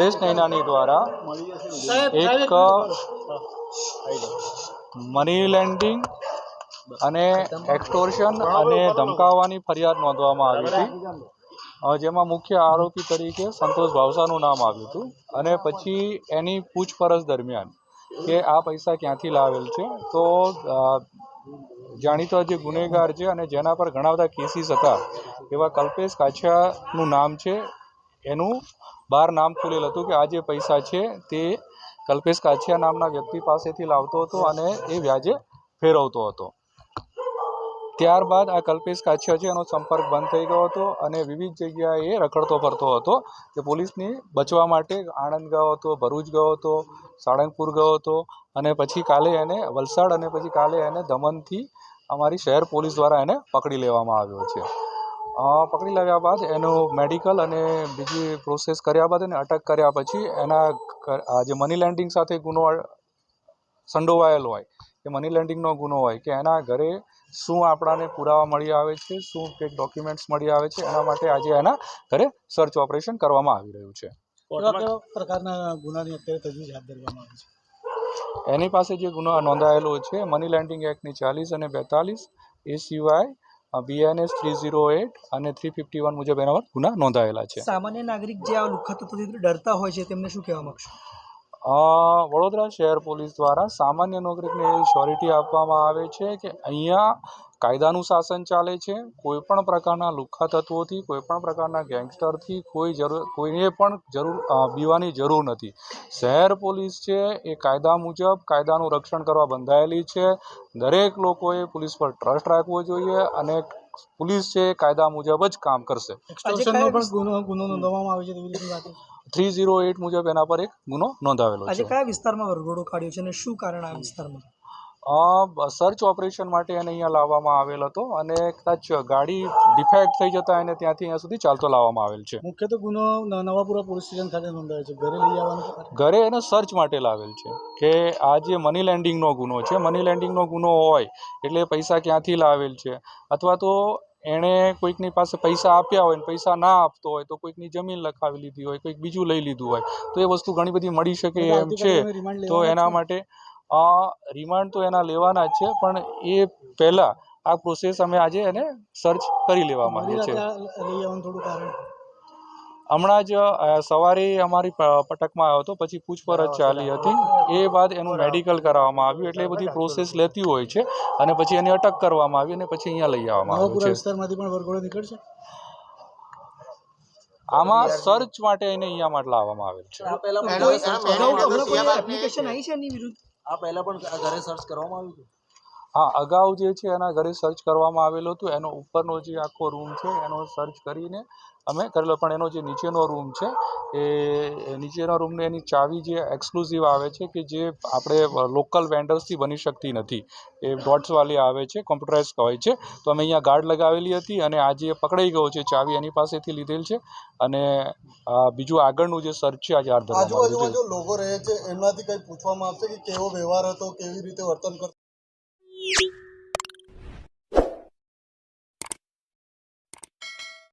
કલ્પેશ નૈનાની દ્વારા એક money landing અને એક્સટોર્શન અને ધમકાવવાની ફરિયાદ નોંધવામાં આવી હતી. જેમાં મુખ્ય આરોપી તરીકે સંતોષ ભાવસાનું નામ આવ્યું હતું અને પછી એની પૂછપરછ દરમિયાન કે આ પૈસા ક્યાંથી લાવેલ છે તો જાણીતા જાણીતો જે ગુનેગાર છે અને જેના પર ઘણા બધા કેસીસ હતા એવા કલ્પેશ કાછિયાનું નામ છે એનું બહાર નામ ખુલેલ હતું કે આ જે પૈસા છે તે કલ્પેશ કાછિયા નામના વ્યક્તિ પાસેથી લાવતો હતો અને એ વ્યાજે ફેરવતો હતો. ત્યારબાદ આ કલ્પેશ કાછિયા છે એનો સંપર્ક બંધ થઈ ગયો હતો અને વિવિધ જગ્યાએ રખડતો ફરતો હતો કે પોલીસની બચવા માટે આણંદ ગયો હતો, ભરૂચ ગયો હતો, સાળંગપુર ગયો હતો અને પછી કાલે એને વલસાડ અને પછી કાલે એને દમણથી અમારી શહેર પોલીસ દ્વારા એને પકડી લેવામાં આવ્યો છે. પકડી લાવ્યા બાદ એનું મેડિકલ અને બીજી પ્રોસેસ કર્યા બાદ એને અટક કર્યા પછી એના આ જે મની લેન્ડિંગ સાથે ગુનો સંડોવાયેલો હોય કે મની લેન્ડિંગનો ગુનો હોય કે એના ઘરે શું આપણાને પુરાવા મળી આવે છે શું કંઈક ડોક્યુમેન્ટ્સ મળી આવે છે એના માટે આજે એના ઘરે સર્ચ ઓપરેશન કરવામાં આવી રહ્યું છે. કેવા કેવા પ્રકારના ગુનાની અત્યારે તજવીજ હાથ ધરવામાં આવી છે? એની પાસે જે ગુનો નોંધાયેલો છે મની લેન્ડિંગ એક્ટની ચાલીસ અને બેતાલીસ એ સિવાય બીએનએસ થ્રી ઝીરો એટ અને થ્રી ફિફ્ટી વન મુજબ એના પર ગુના નોંધાયેલા છે. સામાન્ય નાગરિક જે આ લુખ્ખા ડરતા હોય છે તેમને શું કહેવા માંગશો? અ, વડોદરા શહેર પોલીસ દ્વારા સામાન્ય નાગરિકને એવી શ્યોરિટી આપવામાં આવે છે કે અહીંયા કાયદાનું શાસન ચાલે છે. કોઈ પણ પ્રકારના લુખ્ખા તત્વોથી કોઈ પણ પ્રકારના ગેંગસ્ટરથી કોઈ જરૂર કોઈને પણ જરૂર બીવાની જરૂર નથી. શહેર પોલીસ છે એ કાયદા મુજબ કાયદાનું રક્ષણ કરવા બંધાયેલી છે. દરેક લોકોએ પોલીસ પર ટ્રસ્ટ રાખવો જોઈએ અને પોલીસ છે કાયદા મુજબ જ કામ કરશે. પણ ગુનો નોંધવામાં આવે છે તેવી રીતની વાત થ્રી ઝીરો એટ મુજબ એના પર એક ગુનો નોંધાવેલો આજે છે. કયા વિસ્તારમાં વરઘોડો કાઢ્યો છે અને શું કારણ આ વિસ્તારમાં? સર્ચ ઓપરેશન માટે એને અહીંયા લાવવામાં આવેલ હતો અને કદાચ ગાડી ડિફેક્ટ થઈ જતા એને ત્યાંથી અહીંયા સુધી ચાલતો લાવવામાં આવેલ છે. મુખ્યત્વે ગુનો નવાપુરા પોલીસ સ્ટેશન ખાતે નોંધાયો છે. ઘરે લઈ આવવાનું ઘરે એને સર્ચ માટે લાવેલ છે કે આ જે મની લેન્ડિંગનો ગુનો છે મની લેન્ડિંગનો ગુનો હોય એટલે પૈસા ક્યાંથી લાવેલ છે? અથવા તો એણે કોઈકની પાસે પૈસા આપ્યા હોય ને પૈસા ના આપતો હોય તો કોઈકની જમીન લખાવી લીધી હોય કોઈક બીજું લઈ લીધું હોય તો એ વસ્તુ ઘણી બધી મળી શકે એમ છે. તો એના માટે રિમાન્ડ તો એના લેવાના જ છે પણ એ પહેલાં આ પ્રોસેસ અમે આજે એને સર્ચ કરી લેવા મોડી માંગીએ છીએ કારણ હમણાં જ સવારે અમારી પટકમાં આવ્યો હતો પછી પૂછપરછ ચાલી હતી. એ બાદ એનું મેડિકલ કરાવવામાં આવ્યું એટલે એ બધી પ્રોસેસ લેતી હોય છે અને પછી એની અટક કરવામાં આવી અને પછી અહીંયા લઈ આવવામાં આવ્યું છે. પણ વરઘોડો નીકળશે? આમાં સર્ચ માટે એને અહીંયા માટે લાવવામાં આવેલ છે. એપ્લિકેશન આવી છે એની વિરુદ્ધ? આ પહેલા પણ ઘરે સર્ચ કરવામાં આવ્યું હતું? હા, અગાઉ જે છે એના ઘરે સર્ચ કરવામાં આવેલું હતું. એનો ઉપરનો જે આખો રૂમ છે, એનો સર્ચ કરીને અમે કરેલો પણ એનો જે નીચેનો રૂમ છે, એ નીચેના રૂમને એની ચાવી જે એક્સક્લુઝિવ આવે છે કે જે આપણે લોકલ વેન્ડર્સથી બની શકતી નથી. એ ડોટ્સવાળી આવે છે કોમ્પ્યુટરાઇઝ હોય છે. તો અમે અહીંયા ગાર્ડ લગાવેલી હતી અને આજે એ પકડાઈ ગયો છે ચાવી એની પાસેથી લીધેલ છે. અને બીજું આગળનું જે સર્ચ છે, આજે હાથ ધરવામાં લોકો રહે છે એમનાથી કંઈ પૂછવામાં આવશે કે કેવો વ્યવહાર હતો, કેવી રીતે વર્તન કરતો you